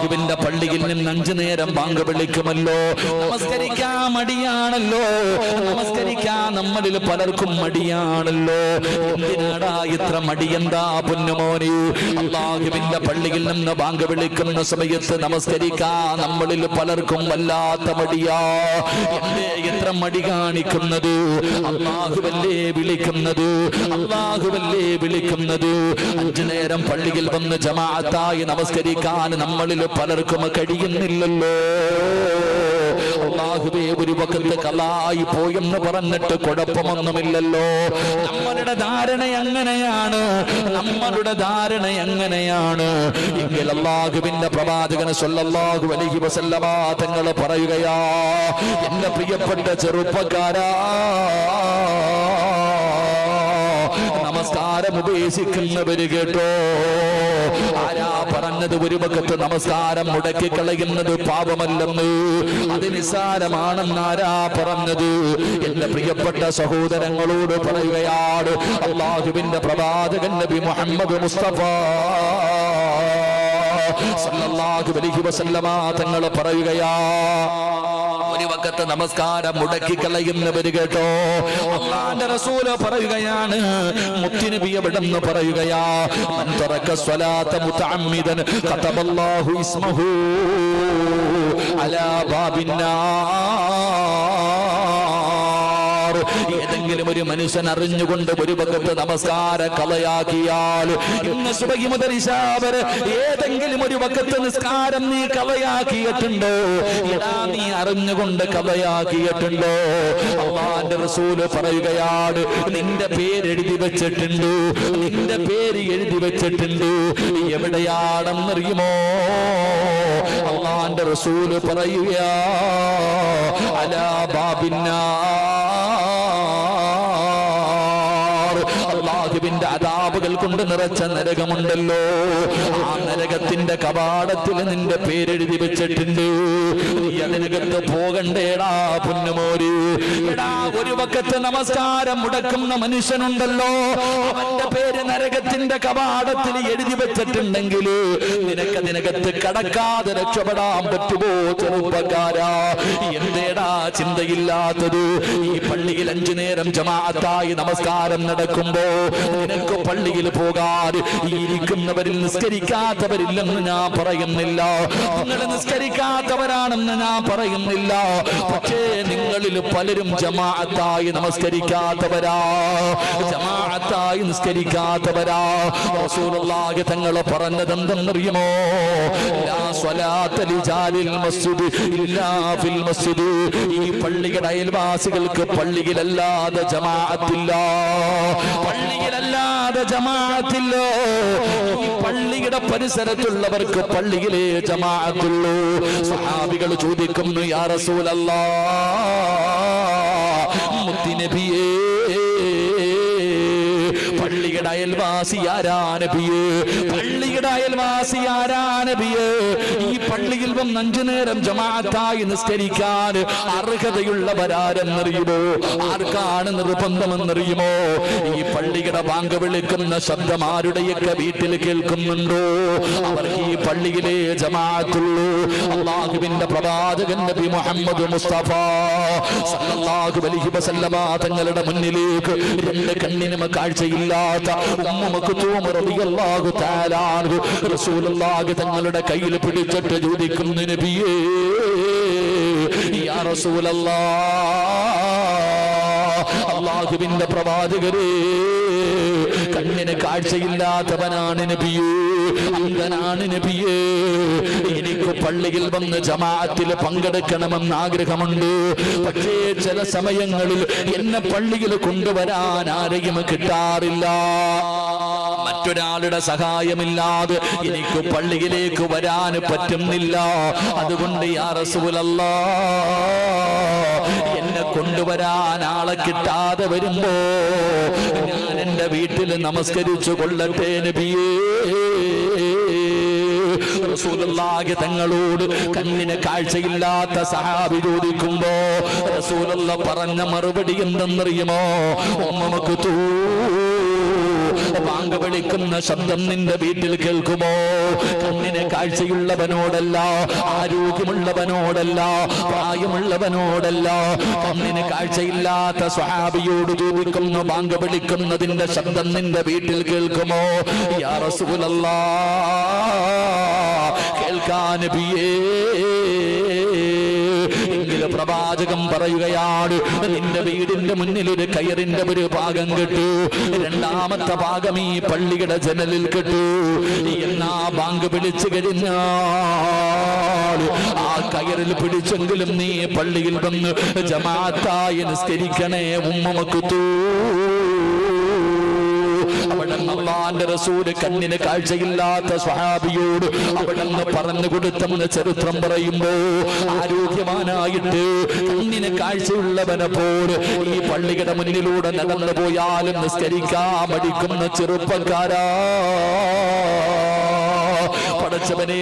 അള്ളാഹുവിന്റെ പള്ളിയിൽ നിന്ന് അഞ്ചു നേരം ബാങ്ക് വിളിക്കുമല്ലോ. നമസ്കരിക്കാൻ മടിയാണല്ലോ. നമസ്കരിക്കാൻ നമ്മളിൽ പലർക്കും മടിയാണല്ലോ. എന്തിനാടാ ഇത്ര മടിയെന്താ പൊന്നുമോനെ? അള്ളാഹുവിന്റെ പള്ളിയിൽ നിന്ന് ബാങ്ക് വിളിക്കുന്ന സമയത്ത് നമസ്കരിക്കാ നമ്മളിൽ പലർക്കും വല്ലാത്ത മടിയാ. എന്തേ ഇത്ര മടി കാണിക്കുന്നത്? അള്ളാഹുവല്ലേ വിളിക്കുന്നത്? അള്ളാഹുവല്ലേ വിളിക്കുന്നത്? അഞ്ചു നേരം പള്ളിയിൽ വന്ന് ജമാഅത്തായി നമസ്കരിക്കാൻ നമ്മളിൽ പലർക്കും കഴിയുന്നില്ലല്ലോ. അള്ളാഹുവേ ഒരു വക്കത്ത് കലായി പോയെന്ന് പറഞ്ഞിട്ട് കുഴപ്പമൊന്നുമില്ലല്ലോ. നമ്മളുടെ ധാരണ എങ്ങനെയാണ്? നമ്മളുടെ ധാരണ എങ്ങനെയാണ്? എങ്കിൽ അള്ളാഹുവിന്റെ പ്രവാചകന് സല്ലല്ലാഹു അലഹി വസല്ലമ തങ്ങൾ പറയുകയാ എന്റെ പ്രിയപ്പെട്ട ചെറുപ്പക്കാരാ നമസ്കാരം ഉപേക്ഷിക്കുന്നവര് കേട്ടോ. ആരാ പറഞ്ഞത് ഒരു പക്കത്ത് നമസ്കാരം മുടക്കി കളയുന്നത് പാപമല്ലെന്ന്? അത് നിസ്സാരമാണെന്ന് ആരാ പറഞ്ഞത്? എന്റെ പ്രിയപ്പെട്ട സഹോദരങ്ങളോട് പറയുകയാണ് അള്ളാഹുവിന്റെ പ്രവാചകൻ നബി മുഹമ്മദ് മുസ്തഫ. സല്ലല്ലാഹു അലൈഹി വസല്ലമ തങ്ങൾ പറയുകയാ ഒരു വക്കത്ത് നമസ്കാരം മുടക്കി കളയുന്നവര് കേട്ടോ. അള്ളാന്റെ റസൂൽ പറയുകയാണ് പറയുകയാ മൻ തറക സ്വലാത്ത മുതഅമ്മിദൻ ഖതബല്ലാഹു ഇസ്മഹു അലാ ബാബിന്നാർ ഏതെങ്കിലും ഒരു മനുഷ്യൻ അറിഞ്ഞുകൊണ്ട് ഒരു ഭഗത്ത് നമസ്കാര കളയാക്കിയാൽ ഇന്ന് സുബഹി മുതൽ ഏതെങ്കിലും ഒരു ഭഗത്ത് നിസ്കാരം നീ കളയാക്കിയിട്ടുണ്ടോ എടാ നീ അറിഞ്ഞുകൊണ്ട് കളയാക്കിയിട്ടുണ്ടോ അള്ളാന്റെ റസൂൽ പറയുകയാണ് നിന്റെ പേര് എഴുതി വെച്ചിട്ടുണ്ട് നിന്റെ പേര് എഴുതി വെച്ചിട്ടുണ്ട് എവിടെയാണെന്നറിയുമോ? അള്ളാന്റെ റസൂൽ പറയുകയാ അലാ ബാബിന്നാ കൊണ്ട് നിറച്ച നരകമുണ്ടല്ലോ. ആ നരകത്തിന്റെ കവാടത്തിൽ നിന്റെ പേരെഴുതി വെച്ചിട്ടുണ്ട്. നീ അതിനകത്ത് പോകണ്ടേടാ പുന്നമോര്. ഒരു പക്കത്ത് നമസ്കാരം മുടക്കുന്ന മനുഷ്യനുണ്ടല്ലോ. അവന്റെ പേര് നരകത്തിന്റെ കവാടത്തിൽ എഴുതി വെച്ചിട്ടുണ്ടെങ്കിൽ നിനക്കതിനകത്ത് കടക്കാതെ രക്ഷപ്പെടാൻ പറ്റുമോ ചെറുപ്പക്കാരാ? എന്തേടാ ചിന്തയില്ലാത്തത്? ഈ പള്ളിയിൽ അഞ്ചു നേരം ജമാഅത്തായി നമസ്കാരം നടക്കുമ്പോ നിനക്ക് പള്ളിയിൽ ഈ ഇരിക്കുന്നവരിൽ നിസ്കരിക്കാത്തവരില്ലെന്ന് ഞാൻ പറയുന്നില്ല. നിങ്ങൾ നിസ്കരിക്കാത്തവരാണെന്ന് ഞാൻ പറയുന്നില്ല. പക്ഷേ നിങ്ങളിൽ പലരും ജമാഅത്തായി നമസ്കരിക്കാത്തവരാ. ജമാഅത്തായി നിസ്കരിക്കാത്തവരാ. റസൂലുള്ളാഹി തങ്ങൾ പറഞ്ഞത് എന്തെന്നറിയുമോ? ലാ സ്വലാത്ത ലിജാലിൽ മസ്ജിദ് ഇല്ലാ ഫിൽ മസ്ജിദ്. ഈ പള്ളിയുടെ അയൽവാസികൾക്ക് പള്ളിയിലല്ലാതെ ജമാഅത്തില്ല. പള്ളിയിലല്ലാതെ ജമാഅത്തില്ല ഈ പള്ളിയുടെ പരിസരത്തുള്ളവർക്ക് പള്ളിയിലെ ജമാഅത്തുള്ളൂ. സഹാബികൾ ചോദിക്കുന്നു യാ റസൂലല്ലാ അയൽവാസി ആരാനബിയേ പള്ളിയുടെ അയൽവാസി ആരാനബിയേ ഈ പള്ളിയിൽ വന്ന് അഞ്ചു നേരം ജമാഅത്തായി നിസ്കരിക്കാൻ അർഹതയുള്ളവരാരെന്നറിയുമോ? ആർക്കാണ് നിർബന്ധമെന്നറിയുമോ? ഈ പള്ളിയുടെ ബാങ്ക് വിളിക്കുന്ന ശബ്ദം ആരുടെയൊക്കെ വീട്ടിൽ കേൾക്കുന്നുണ്ടോ? അവർ ഈ പള്ളിയിലെ ജമാഅത്തുള്ളൂ. അള്ളാഹുവിന്റെ പ്രവാചകൻ നബി മുഹമ്മദ് മുസ്തഫ സല്ലല്ലാഹു അലൈഹി വസല്ലമ തങ്ങളുടെ മുന്നിലേക്ക് രണ്ട് കണ്ണിനും കാഴ്ചയില്ലാത്ത ഉമ്മ റസൂലുള്ളാഹി തങ്ങളുടെ കയ്യിൽ പിടിച്ചിട്ട് ചോദിക്കുന്നതിന് നബിയേ യാ റസൂലല്ലാഹ് അള്ളാഹുവിന്റെ പ്രവാചകരെ. കണ്ണിന് കാഴ്ചയില്ലാത്തവനാണ് നബിയേ. അന്ധനാണ് നബിയേ. എനിക്ക് പള്ളിയിൽ വന്ന് ജമാഅത്തിൽ പങ്കെടുക്കണമെന്ന് ആഗ്രഹമുണ്ട്. പക്ഷേ ചില സമയങ്ങളിൽ എന്നെ പള്ളിയിൽ കൊണ്ടുവരാൻ ആരെയും കിട്ടാറില്ല. മറ്റൊരാളുടെ സഹായമില്ലാതെ എനിക്ക് പള്ളിയിലേക്ക് വരാൻ പറ്റുന്നില്ല. അതുകൊണ്ട് യാ റസൂലല്ലാ കൊണ്ടുവരാൻ ആളെ കിട്ടാതെ വരുമ്പോ ഞാൻ എന്റെ വീട്ടിൽ നമസ്കരിച്ചു കൊള്ളട്ടെ നബിയേ. റസൂലുള്ളാഹി തങ്ങളോട് കണ്ണിന് കാഴ്ചയില്ലാത്ത സഹാബി ചോദിക്കുമ്പോ റസൂലുള്ള പറഞ്ഞ മറുപടി എന്തെന്നറിയുമോ? നമുക്ക് മക്തൂ ബാങ്ക് വിളിക്കുന്ന ശബ്ദം നിന്റെ വീട്ടിൽ കേൾക്കുമോ? കണ്ണിന് കാഴ്ചയുള്ളവനോടല്ല ആരോഗ്യമുള്ളവനോടല്ല പ്രായമുള്ളവനോടല്ല. കണ്ണിന് കാഴ്ചയില്ലാത്ത സ്വഹാബിയോട് ചോദിക്കുന്നു ബാങ്ക് വിളിക്കുന്നതിന്റെ ശബ്ദം നിന്റെ വീട്ടിൽ കേൾക്കുമോ? യാ കേൾക്കാൻ എങ്കിൽ പ്രവാചകം പറയുകയാണ് നിന്റെ വീടിന്റെ മുന്നിൽ ഒരു കയറിന്റെ ഒരു ഭാഗം കിട്ടു. രണ്ടാമത്തെ ഭാഗം ഈ പള്ളിയുടെ ജനലിൽ കിട്ടു. എന്നാ ബാങ്ക് പിടിച്ചു കഴിഞ്ഞാൽ ആ കയറിൽ പിടിച്ചെങ്കിലും നീ പള്ളിയിൽ വന്ന് ജമാത്തായി നിസ്കരിക്കണേ ഉമ്മമക്കുത്തൂ അള്ളാന്റെ റസൂൽ കണ്ണിന് കാഴ്ചയില്ലാത്ത സ്വഹാബിയോട് അവിടെ നിന്ന് പറഞ്ഞു കൊടുത്തെന്ന് ചരിത്രം പറയുമ്പോ ആരോഗ്യവാനായിട്ട് കണ്ണിന് കാഴ്ചയുള്ളവനെ പോലെ ഈ പള്ളിയുടെ മുന്നിലൂടെ നടന്നു പോയാലും നിസ്കരിക്കാൻ മടിക്കുന്ന ചെറുപ്പക്കാരാ. പടച്ചവനെ